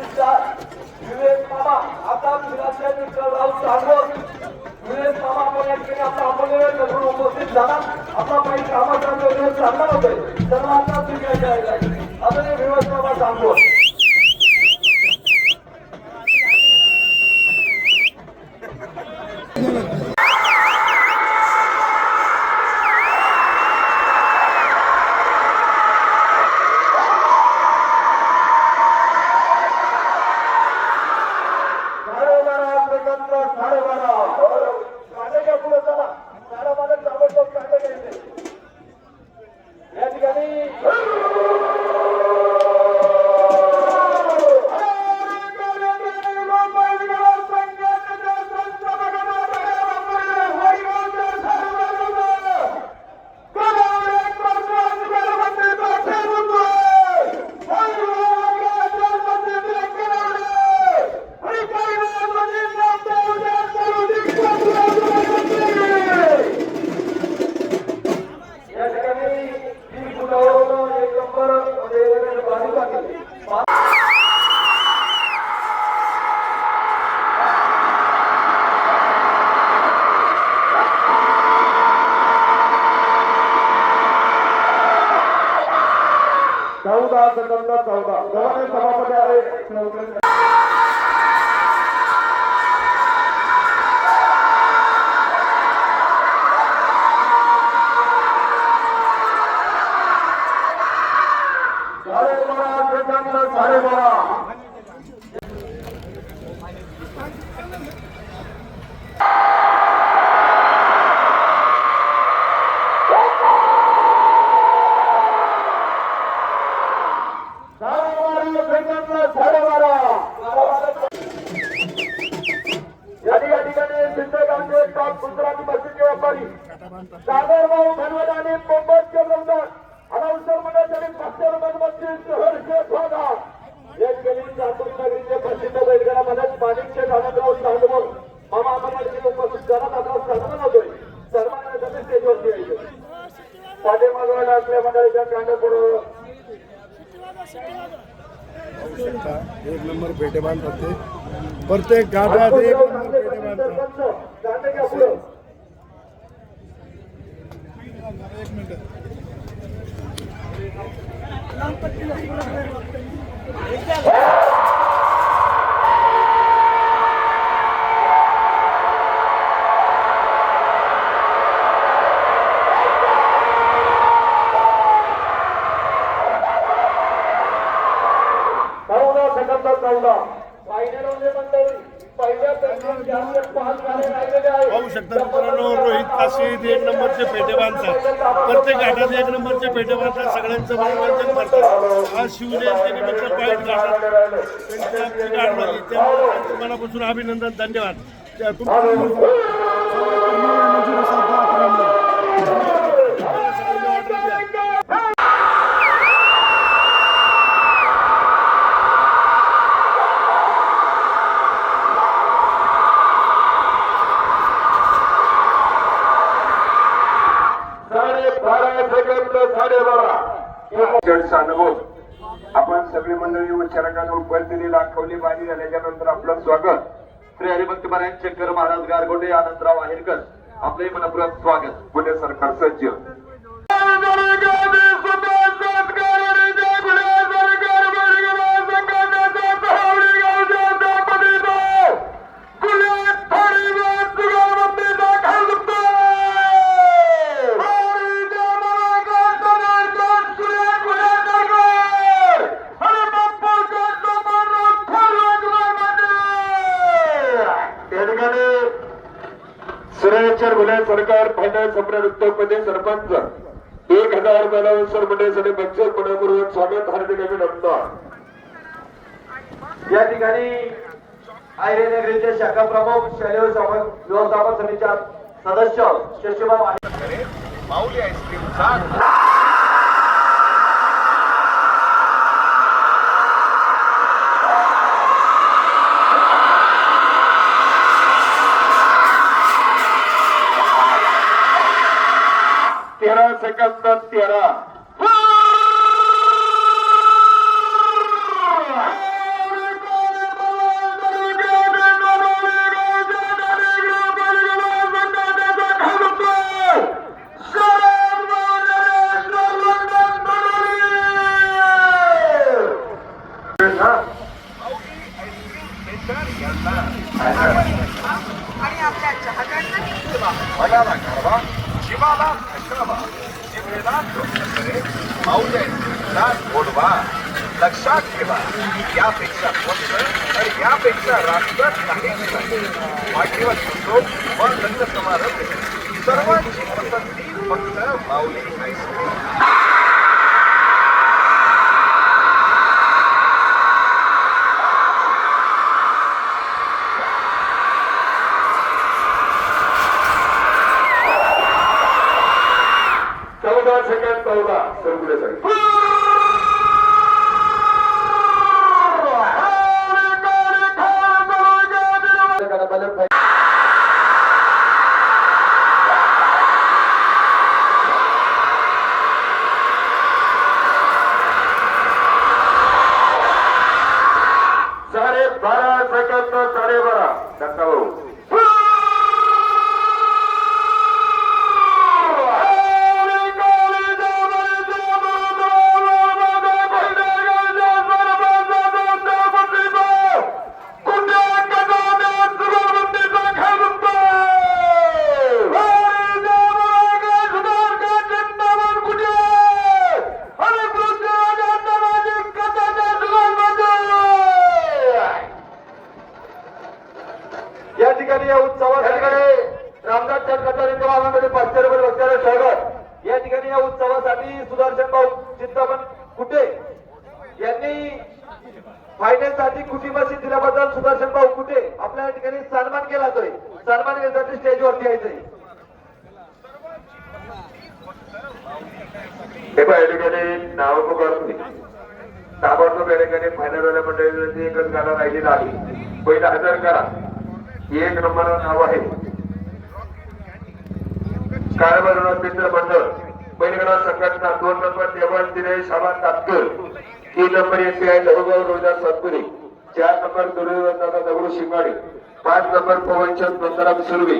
विवेक विवेक मामा आता राऊत विवेक मामा आपण या ठिकाणी आपला अमूल्य उपस्थित झाला. आपला काही कामाचा वेळ सांगणार होते सर्वांना स्वीकार करायचा आहे आदरणीय विवेक मामा चौदा सेकंद चौदा. गव्हाणे सभापती आहे व्यापारी सागरभाऊ धनवड आणि मुंबईचे बंदर अनाउन्सर पाचशे रुपये बक्षीस शहर शेख होगा या ठिकाणी चांदोली नगरीचे प्रसिद्ध बैलगाडा मदत माणिकचे आनंदराव चांदमोल मामा ठिकाणी उपस्थित करत आता सन्मान होतोय सन्मानासाठी स्टेजवरती यायचे. पाठीमागं असल्या मंडळीच्या कांडापुढं. एक नंबर पेटे बांधतात ते प्रत्येक गाठात एक नंबर पेटे बांधतात रोहित काशीद एक नंबरचे पेटे बांधतात प्रत्येक घाटात एक नंबरचे पेटे बांधतात सगळ्यांचं मनोरंजन करतात. आज शिवजयंतीनिमित्त पाईट घाटात त्यांची गाठ झाली त्यामुळे मनापासून अभिनंदन. धन्यवाद. अनुभव आपण सगळी मंडळी उच्चारकांना उपस्थिती दाखवली बाजी झाल्याच्यानंतर आपलं स्वागत. श्री हरिभक्त महाराज शंकर महाराज गारगोटे आनंदराव आहेरकर. आपले मनपूर्वक स्वागत. पुणे सरकार सज्ज. सुरेश्वर सरकार फायनान्स सम्राट उत्तर सरपंच. एक हजार रुपयाला उत्सव मंडळीसाठी बक्षीस मनपूर्वक स्वागत हार्दिक अभिनंदन. या ठिकाणी आयरे नगरीचे शाखा प्रमुख शालेय व्यवस्थापन समितीच्या सदस्य शशिभाऊ आहे. माऊली आईस्क्रीम तेरा सेकंद तेरा आणि आपल्या चहाकडनं मनाला गारवा जीवाला थकवा जिभेला माऊले माऊली गोडवा लक्षात ठेवा यापेक्षा स्वस्त आणि यापेक्षा राष्ट्र काहीच नाही वाढदिवस उत्सव व लग्न समारंभ सर्वांची पसंती फक्त माऊली आईस्क्रीम चौदा सेकंद चौदा सरकुले साडे रामदास कचारीच्या पाचशे रुपये बसणारे स्वागत या ठिकाणी या उत्सवासाठी सुदर्शन भाऊ चिंतामण कुठे? यांनी फायनलसाठी कुटी मशीन दिल्याबद्दल सुदर्शन भाऊ कुठे? आपल्या या ठिकाणी सन्मान केला जातोय. सन्मान केल्यासाठी स्टेजवरती यायचंय हे पहा, या ठिकाणी नाव पुकारतो ताबडतोब या ठिकाणी फायनल वाल्या मंडळी एकच गाणं राहिलेलं आहे. पहिला हजर करा. एक नंबर नाव आहे. काळभैरवनाथ मित्र मंडळ पहिलगडा संघटना दोन नंबर देवण दिनेश शाबा तापकर तीन नंबर एस आय लघुभाऊ रोहिदास सातपुरे चार नंबर दुर्योधन दादा दगडू शिंगाडे पाच नंबर पवनचंद नंदराम सुर्वे.